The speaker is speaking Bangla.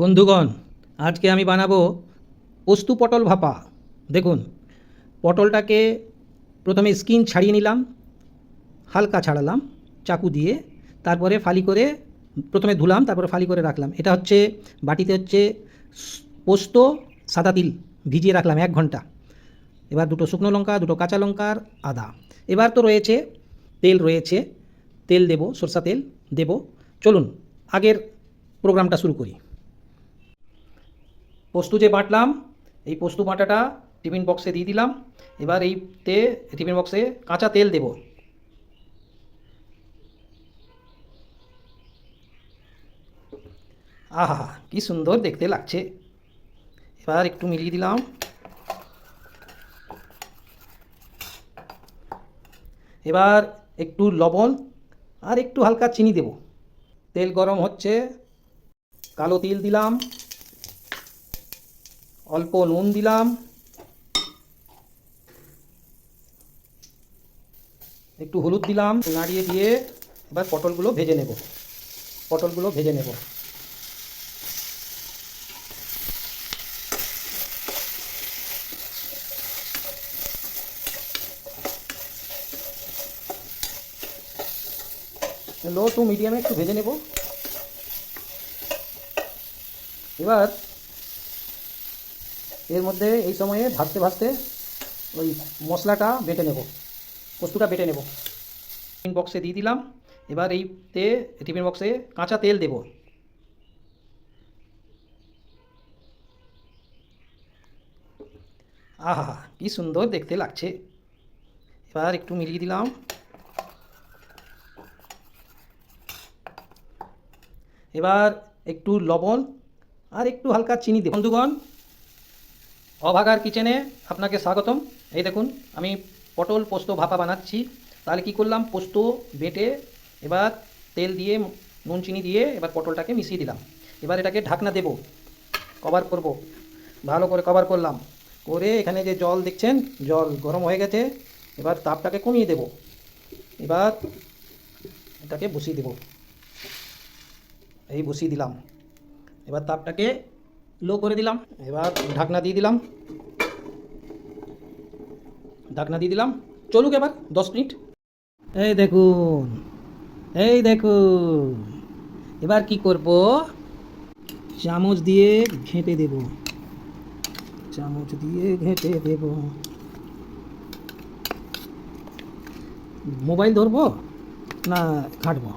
বন্ধুগণ, আজকে আমি বানাবো পোস্তু পটল ভাপা। দেখুন, পটলটাকে প্রথমে স্কিন ছাড়িয়ে নিলাম, হালকা ছাড়ালাম, চাকু দিয়ে, তারপরে ফালি করে প্রথমে ধুলাম, তারপরে ফালি করে রাখলাম। এটা হচ্ছে, বাটিতে হচ্ছে পোস্ত, সাদা তিল ভিজিয়ে রাখলাম এক ঘণ্টা। এবার দুটো শুকনো লঙ্কা, দুটো কাঁচা লঙ্কার আদা। এবার তো রয়েছে, তেল রয়েছে, তেল দেব, সরষা তেল দেব। চলুন, আগের প্রোগ্রামটা শুরু করি। পোস্ত যে বাঁটলাম, এই পোস্ত বাঁটাটা টিফিন বক্সে দিয়ে দিলাম। এবার এইতে টিফিন বক্সে কাঁচা তেল দেব। আহা, কি সুন্দর দেখতে লাগছে। এবার একটু মিলিয়ে দিলাম। এবার একটু লবণ আর একটু হালকা চিনি দেব। তেল গরম হচ্ছে, কালো তিল দিলাম। অল্প নুন দিলাম। একটু হলুদ দিলাম, নাড়িয়ে দিয়ে এবার পটলগুলো ভেজে নেব। পটলগুলো ভেজে নেব। লো টু মিডিয়ামে একটু ভেজে নেব। এবার এর মধ্যে এই সময়ে ভাজতে ভাজতে ওই মশলাটা বেটে নেব, পোস্তটা বেটে নেব। টিফিন বক্সে দিয়ে দিলাম, এবার এইতে টিফিন বক্সে কাঁচা তেল দেব। আহা, কি সুন্দর দেখতে লাগছে। এবার একটু মিলিয়ে দিলাম। এবার একটু লবণ আর একটু হালকা চিনি দেব। বন্ধুগণ অভাগার কিচেনে আপনাকে স্বাগতম। এই দেখুন, আমি পটল পোস্ত ভাপা বানাচ্ছি। তাহলে কি করলাম? পোস্ত বেটে এবার তেল দিয়ে, নুন চিনি দিয়ে এবার পটলটাকে মিশিয়ে দিলাম। এবার এটাকে ঢাকনা দেব, কভার করব। ভালো করে কভার করলাম। করে এখানে যে জল দেখছেন, জল গরম হয়ে গেছে, এবার তাপটাকে কমিয়ে দেব। এবার এটাকে বসিয়ে দেব। এই বসিয়ে দিলাম। এবার তাপটাকে লো করে দিলাম। এবার ঢাকনা দিয়ে দিলাম। ঢাকনা দিয়ে দিলাম। চলুক এবার, দশ মিনিট। এই দেখুন এই দেখুন। এবার কি করব? চামচ দিয়ে ঘেঁটে দেব। চামচ দিয়ে ঘেঁটে দেব। মোবাইল ধরবো না, ঘাঁটবো?